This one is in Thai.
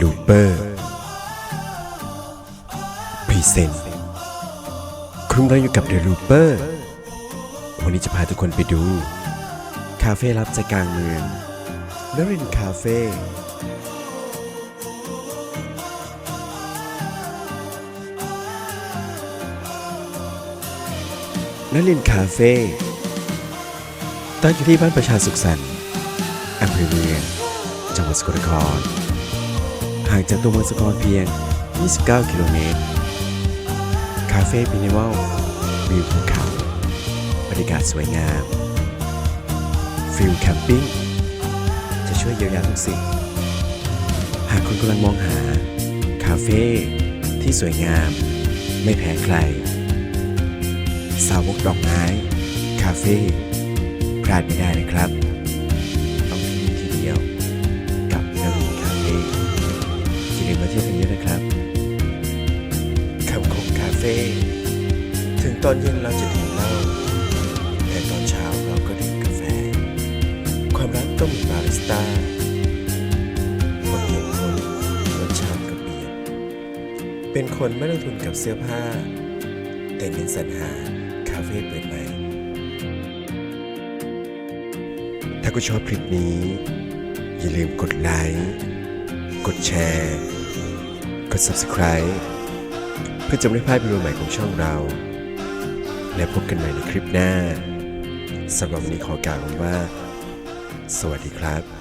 Looper พรีเซนต์คุณเราอยู่กับ The Looper วันนี้จะพาทุกคนไปดู คาเฟ่ลับใจกลางเมืองนรินคาเฟ่นลินคาเฟ่ตั้งอยู่ที่บ้านประชาสุขสันต์อำเภอเมืองจังหวัดสกลนคร ห่างจากตัวเมืองสกลเพียง 29 กิโลเมตร คาเฟ่มินิมอลวิวภูเขาบรรยากาศสวยงามฟิลแคมปิ้งจะช่วยเยียวยาทุกสิ่ง หากคุณกำลังมองหา คาเฟ่ที่สวยงาม ไม่แพ้ใคร สาวกดอกไม้ คาเฟ่พลาดไม่ได้นะครับ เที่ยวกันเยอะนะครับคำคมคาเฟ่ถึงตอนเย็นเราจะดื่มเหล้าแต่ตอนเช้าเราก็ดื่มกาแฟ ความรักต้องมีบาริสต้าคนเห็นคนรสชาติก็เปลี่ยน เป็นคนไม่ลงทุนกับเสื้อผ้า แต่เน้นสรรหาคาเฟ่เปิดใหม่ถ้าคุณชอบคลิปนี้ อย่าลืมกดไลค์ กดแชร์ กด Subscribe เพื่อจะไม่พลาดวิดีโอใหม่ของช่องเรา และพบกันใหม่ในคลิปหน้าสำหรับวันนี้ขอกล่าวว่า สวัสดีครับ